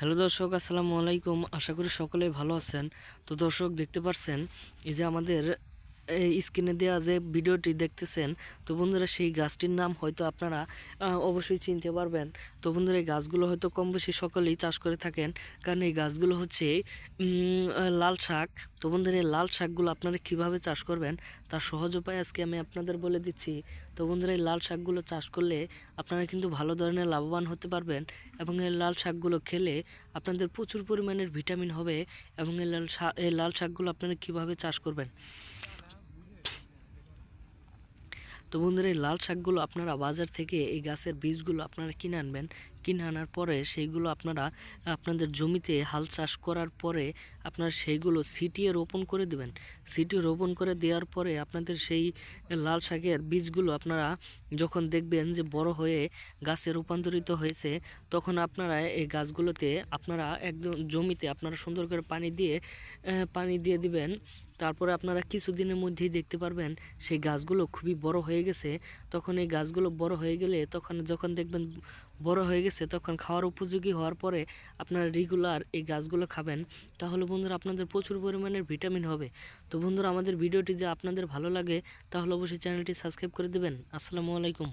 Hello দর্শক, আসসালামু আলাইকুম। আশা করি সকলে ভালো আছেন। তো দর্শক, দেখতে পাচ্ছেন এই যে আমাদের স্ক্রিনে দেওয়া যে ভিডিওটি দেখতেছেন, তো বন্ধুরা সেই গাছটির নাম হয়তো আপনারা অবশ্যই চিনতে পারবেন। তো বন্ধুরা এই গাছগুলো হয়তো কম বেশি সকলেই চাষ করে থাকেন, কারণ এই গাছগুলো হচ্ছে লাল শাক। তো বন্ধুরা এই লাল শাকগুলো আপনারা কীভাবে চাষ করবেন, তার সহজ উপায় আজকে আমি আপনাদের বলে দিচ্ছি। তো বন্ধুরা এই লাল শাকগুলো চাষ করলে আপনারা কিন্তু ভালো ধরনের লাভবান হতে পারবেন এবং এই লাল শাকগুলো খেলে আপনাদের প্রচুর পরিমাণের ভিটামিন হবে এবং এই লাল শাক এই লাল শাকগুলো আপনারা কীভাবে চাষ করবেন। তো বন্ধুরা, এই লাল শাকগুলো আপনারা বাজার থেকে এই গাছের বীজগুলো আপনারা কিনে আনবেন। কিনে আনার পরে সেইগুলো আপনারা আপনাদের জমিতে হাল চাষ করার পরে আপনারা সেইগুলো সিটিয়ে রোপণ করে দেবেন। সিটিয়ে রোপণ করে দেওয়ার পরে আপনাদের সেই লাল শাকের বীজগুলো আপনারা যখন দেখবেন যে বড় হয়ে গাছে রূপান্তরিত হয়েছে, তখন আপনারা এই গাছগুলোতে আপনারা একদম জমিতে আপনারা সুন্দর করে পানি দিয়ে পানি দিয়ে দিবেন। তারপরে আপনারা কিছুদিনের মধ্যেই দেখতে পারবেন সেই গাছগুলো খুবই বড় হয়ে গেছে। তখন এই গাছগুলো বড় হয়ে গেলে তখন যখন দেখবেন বড় হয়ে গেছে, তখন খাওয়ার উপযোগী হওয়ার পরে আপনারা রেগুলার এই গাছগুলো খাবেন। তাহলে বন্ধুরা আপনাদের প্রচুর পরিমাণের ভিটামিন হবে। তো বন্ধুরা, আমাদের ভিডিওটি যে আপনাদের ভালো লাগে, তাহলে অবশ্যই চ্যানেলটি সাবস্ক্রাইব করে দেবেন। আসসালামু আলাইকুম।